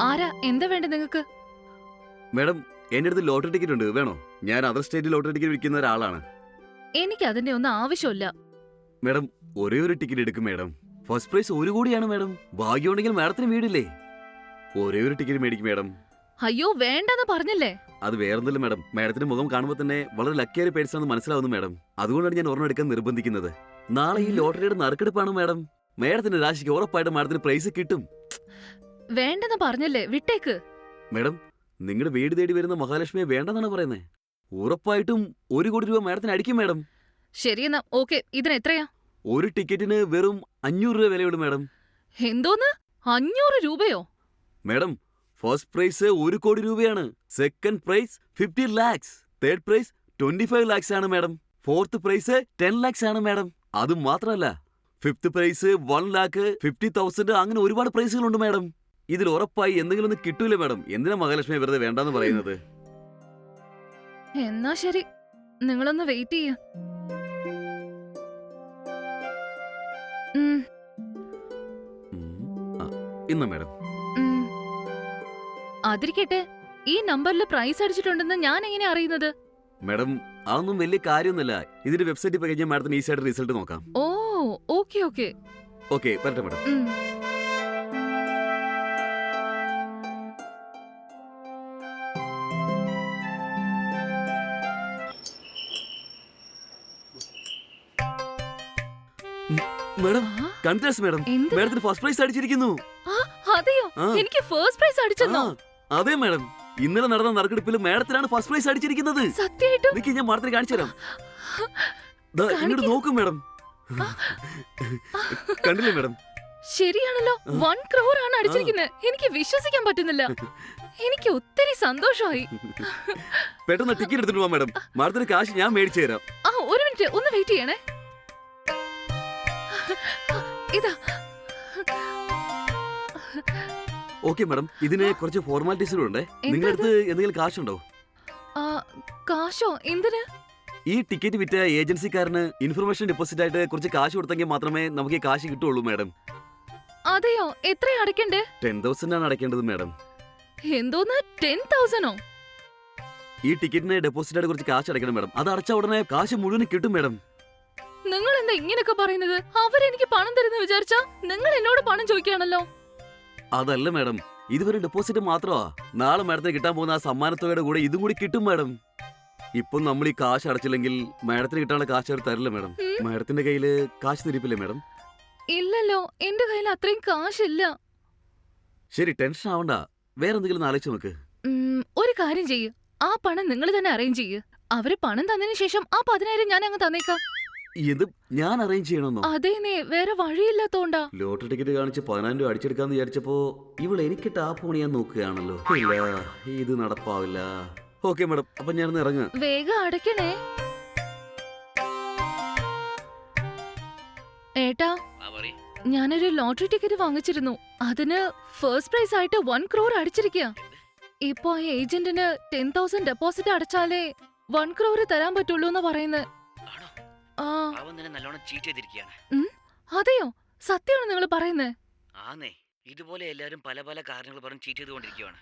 ആരാ? എന്താ വേണ്ടത് നിങ്ങൾക്ക് മാഡം എന്റെ അടുത്ത് ലോട്ടറി ടിക്കറ്റ് ഉണ്ട്. വേണോ? ഞാൻ അതർ സ്റ്റേറ്റ് ലോട്ടറി ടിക്കറ്റ് വിൽക്കുന്ന ഒരാളാണ്. എനിക്ക് അതിന്റെ ഒന്നും ആവശ്യമില്ല. മാഡം ഒരേ ഒരു ടിക്കറ്റ് എടുക്കും മാഡം. ഫസ്റ്റ് പ്രൈസ് ഒരു കോടിയാണ് മാഡം. ഭാഗ്യമുണ്ടെങ്കിൽ മാഡത്തിന് വീടില്ലേ? ഒരേ ഒരു ടിക്കറ്റ് മേടിക്കും മാഡം. അയ്യോ വേണ്ടെന്ന് പറഞ്ഞല്ലേ? അത് വേറൊന്നുമില്ല മാഡം. മാഡത്തിന്റെ മുഖം കാണുമ്പോൾ തന്നെ വളരെ ലക്കിയായ പേഴ്സൺ ആണെന്ന് മനസ്സിലാവുന്നു മാഡം. അതുകൊണ്ടാണ് ഞാൻ ഓർമ്മ എടുക്കാൻ നിർബന്ധിക്കുന്നത്. നാളെ ഈ ലോട്ടറിയുടെ നറുക്കെടുപ്പാണ് മാഡം. മാഡത്തിന്റെ രാശിക്ക് ഉറപ്പായിട്ട് മാഡത്തിന് പ്രൈസ് കിട്ടും. വേണ്ടെന്ന് പറഞ്ഞല്ലേ? വിട്ടേക്ക്. മേഡം നിങ്ങളുടെ വീട് തേടി വരുന്ന മഹാലക്ഷ്മിയെ വേണ്ടെന്നാണ് പറയുന്നത് ഉറപ്പായിട്ടും ഒരു കോടി രൂപ മേഡത്തിന് അടിക്കും മേഡം. ശരിയെന്നാ ഓക്കെ. ഇതിന് എത്രയാ? ഒരു ടിക്കറ്റിന് വെറും അഞ്ഞൂറ് രൂപ വിലയുള്ളൂ മേഡം. എന്തോന്ന്? അഞ്ഞൂറ് രൂപയോ? മേഡം ഫസ്റ്റ് പ്രൈസ് ഒരു കോടി രൂപയാണ്. Second prize fifty lakhs. Third prize twenty five lakhs ആണ് madam. Fourth prize ten lakhs ആണ് മേഡം. അത് മാത്രമല്ല fifth prize one lakh fifty thousand അങ്ങനെ ഒരുപാട് പ്രൈസുകളുണ്ട് മാഡം. ഇതിൽ ഉറപ്പായി എന്തെങ്കിലും ഒന്ന് കിട്ടൂല മാഡം? എന്തിനാ മഹാലക്ഷ്മി വെറുതെ വേണ്ടെന്ന് പറയുന്നത്? എന്നാ ശരി. നിങ്ങളൊന്ന് വെയിറ്റ് ചെയ്യ. ഇന്നാ മാഡം. അതിരിക്കട്ടെ. ഈ നമ്പറിൽ പ്രൈസ് അടിച്ചിട്ടുണ്ടെന്ന് ഞാൻ എങ്ങനെ അറിയുന്നത്? മാഡം അതൊന്നും വലിയ കാര്യമൊന്നുമില്ല. ഇതിന്റെ വെബ്സൈറ്റിൽ പോയി കഴിഞ്ഞാൽ മാഡത്തിന് ഈസിയായിട്ട് റിസൾട്ട് നോക്കാം. ഓ ഓക്കെ ഓക്കെ ഓക്കെ വരട്ടെ മാഡം. Madam congrats madam. എന്ത്? ഫസ്റ്റ് പ്രൈസ് അടിച്ചിരിക്കുന്നു. അതെയോ? എനിക്ക് ഫസ്റ്റ് പ്രൈസ് അടിച്ചെന്നോ? അതെ മാഡം. ഇന്നലെ നടന്ന നറുക്കെടുപ്പിൽ മാഡത്തിനാണ് ഫസ്റ്റ് പ്രൈസ് അടിച്ചിരിക്കുന്നത്. സത്യമായിട്ടും നിക്ക് ഞാൻ മാഡത്തിന് കാണിച്ചു തരാം. ഇങ്ങോട്ട് നോക്കും മേഡം. കണ്ടില്ലേ മാഡം? ശരിയാണല്ലോ. വൺ ക്രോർ ആണ് അടിച്ചിരിക്കുന്നത് എനിക്ക് വിശ്വസിക്കാൻ പറ്റുന്നില്ല. എനിക്ക് ഒത്തിരി സന്തോഷമായി. പെട്ടെന്ന് ടിക്കറ്റ് എടുത്തിട്ട് പോവാം മാഡം. മാഡത്തിന് കാശ് ഞാൻ മേടിച്ചു തരാം. ആ ഒരു മിനിറ്റ്. ഒന്ന് വെയിറ്റ് ചെയ്യണേ. ഇതാ. ഓക്കെ മാഡം ഇതിന് കുറച്ച് ഫോർമാലിറ്റീസ് ഉണ്ട്. നിങ്ങളുടെ അടുത്ത് എന്തെങ്കിലും കാശുണ്ടോ? ആ, കാശോ? എന്തിന്? ഈ ടിക്കറ്റ് വിറ്റ ഏജൻസിക്കാരന് ഇൻഫർമേഷൻ ഡെപ്പോസിറ്റ് ആയിട്ട് കുറച്ച് കാശ് കൊടുത്തെങ്കിൽ മാത്രമേ നമുക്ക് ഈ കാശ് കിട്ടുള്ളൂ മാഡം അതെയോ? എത്ര അടയ്ക്കണ്ടേ? ടെൻ തൗസൻഡ് ആണ് അടയ്ക്കേണ്ടത് മാഡം എന്തോന്ന്? ടെൻ തൗസൻഡോ ഈ ടിക്കറ്റിന് ഡെപ്പോസിറ്റ് ആയിട്ട് കുറച്ച് കാശ് അടയ്ക്കണം മാഡം അത് അടച്ച ഉടനെ കാശ് മുഴുവൻ കിട്ടും മാഡം നിങ്ങൾ എന്താ ഇങ്ങനെയൊക്കെ പറയുന്നത്? അവരെനിക്ക് പണം തരുന്ന വിചാരിച്ചാ നിങ്ങൾ എന്നോട് പണം ചോദിക്കുകയാണല്ലോ. അതല്ല മാഡം. ഇതുവരെ ഡെപ്പോസിറ്റ് മാത്രമാ. നാളെ മാഡത്തിന് കിട്ടാൻ പോകുന്ന ആ സമ്മാനത്തുകയുടെ കൂടെ ഇതും കൂടി കിട്ടും മാഡം. ഇപ്പം നമ്മൾ ഈ കാശ് അടച്ചില്ലെങ്കിൽ മാഡത്തിന് കിട്ടാനുള്ള കാശ് അവർ തരില്ല മാഡം. ഉം. മാഡത്തിന്റെ കയ്യിൽ കാശ് തിരിപ്പില്ലേ മാഡം? ഇല്ലല്ലോ. എന്റെ കയ്യിൽ അത്രയും കാശില്ല. ശരി ടെൻഷൻ ആവണ്ട. വേറെ എന്തെങ്കിലും ആലോചിച്ച് നോക്ക്. ഉം, ഒരു കാര്യം ചെയ്യ്. ആ പണം നിങ്ങൾ തന്നെ അറേഞ്ച് ചെയ്യ്. അവർ പണം തന്നതിന് ശേഷം ആ പതിനായിരം ഞാൻ അങ്ങ് തന്നേക്കാം. ഇത് ഞാൻ അറേഞ്ച് ചെയ്യണമെന്നോ? അതേനേ വേറെ വഴിയില്ലാത്തോണ്ടാ. ലോട്ടറി ടിക്കറ്റ് കാണിച്ച് പതിനായിരം രൂപ അടിച്ചെടുക്കാന്ന് വിചാരിച്ചപ്പോ ഇവൾ എനിക്ക് ടാപ്പ് പണിയാൻ നോക്കുകയാണല്ലോ. ഇല്ല ഇത് നടപ്പാവില്ല. ഓക്കെ മാഡം അപ്പൊ ഞാനൊന്ന് ഇറങ്ങാം. വേഗം അടയ്ക്കണേ. ഏട്ടാ ഞാനൊരു ലോട്ടറി ടിക്കറ്റ് വാങ്ങിച്ചിരുന്നു. അതിന് ഫസ്റ്റ് പ്രൈസ് ആയിട്ട് വൺ ക്രോർ അടിച്ചിരിക്കുക ഇപ്പൊ ഏജന്റിന് ടെൻ തൗസൻഡ് ഡെപ്പോസിറ്റ് അടച്ചാലേ വൺ ക്രോർ തരാൻ പറ്റുള്ളൂ എന്ന് പറയുന്നത് അവൻ നിന്നെ നല്ലോണം ചീറ്റ് ചെയ്തിരിക്കുകയാണ്. അതെയോ? സത്യമാണ് നിങ്ങൾ പറയുന്നത് ആന്നേ. ഇതുപോലെ എല്ലാവരും പല പല കാരണങ്ങൾ പറഞ്ഞ് ചീറ്റ് ചെയ്തുകൊണ്ടിരിക്കുകയാണ്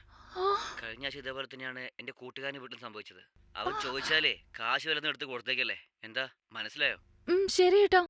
കഴിഞ്ഞ ആഴ്ച ഇതേപോലെ തന്നെയാണ് എന്റെ കൂട്ടുകാരന് വീട്ടിൽ സംഭവിച്ചത്. അവൻ ചോദിച്ചാലേ കാശ് വല്ലതും എടുത്ത് കൊടുത്തേക്കല്ലേ? എന്താ? മനസ്സിലായോ? ശരി ഏട്ടാ